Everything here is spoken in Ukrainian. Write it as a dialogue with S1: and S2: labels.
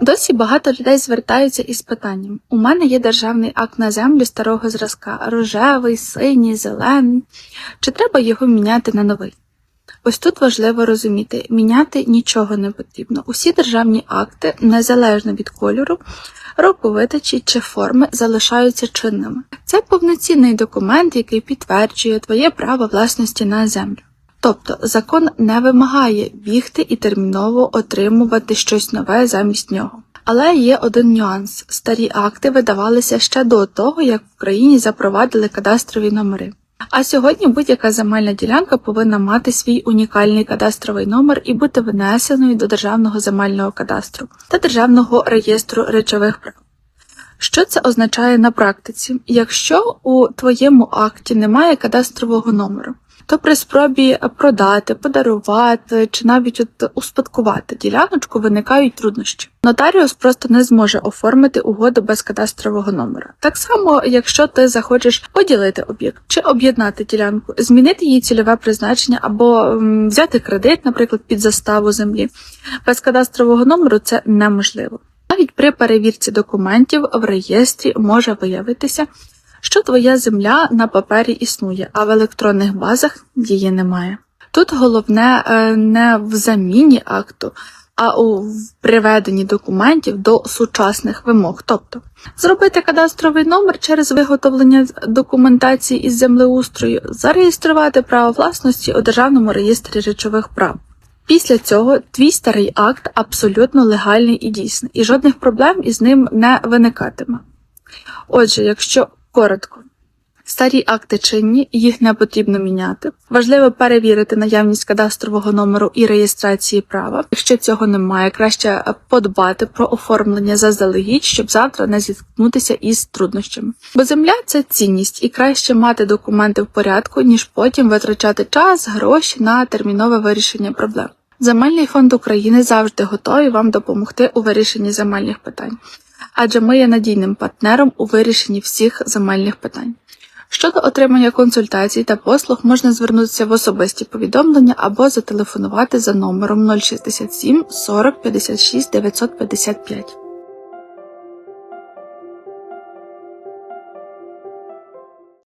S1: Досі багато людей звертаються із питанням: у мене є державний акт на землю старого зразка, рожевий, синій, зелений. Чи треба його міняти на новий? Ось тут важливо розуміти, міняти нічого не потрібно. Усі державні акти, незалежно від кольору, року видачі чи форми, залишаються чинними. Це повноцінний документ, який підтверджує твоє право власності на землю. Тобто закон не вимагає бігти і терміново отримувати щось нове замість нього. Але є один нюанс: старі акти видавалися ще до того, як в Україні запровадили кадастрові номери. А сьогодні будь-яка земельна ділянка повинна мати свій унікальний кадастровий номер і бути внесеною до державного земельного кадастру та державного реєстру речових прав. Що це означає на практиці? Якщо у твоєму акті немає кадастрового номеру, то при спробі продати, подарувати чи навіть от успадкувати діляночку виникають труднощі. Нотаріус просто не зможе оформити угоду без кадастрового номера. Так само, якщо ти захочеш поділити об'єкт чи об'єднати ділянку, змінити її цільове призначення або взяти кредит, наприклад, під заставу землі, без кадастрового номеру це неможливо. Навіть при перевірці документів в реєстрі може виявитися, що твоя земля на папері існує, а в електронних базах її немає. Тут головне е, не в заміні акту, а у приведенні документів до сучасних вимог. Тобто зробити кадастровий номер через виготовлення документації із землеустрою, зареєструвати право власності у Державному реєстрі речових прав. Після цього твій старий акт абсолютно легальний і дійсний, і жодних проблем із ним не виникатиме. Отже, якщо коротко, старі акти чинні, їх не потрібно міняти. Важливо перевірити наявність кадастрового номеру і реєстрації права. Якщо цього немає, краще подбати про оформлення заздалегідь, щоб завтра не зіткнутися із труднощами. Бо земля це цінність, і краще мати документи в порядку, ніж потім витрачати час, гроші на термінове вирішення проблем. Земельний фонд України завжди готовий вам допомогти у вирішенні земельних питань, адже ми є надійним партнером у вирішенні всіх земельних питань. Щодо отримання консультацій та послуг можна звернутися в особисті повідомлення або зателефонувати за номером 067 40 56 955.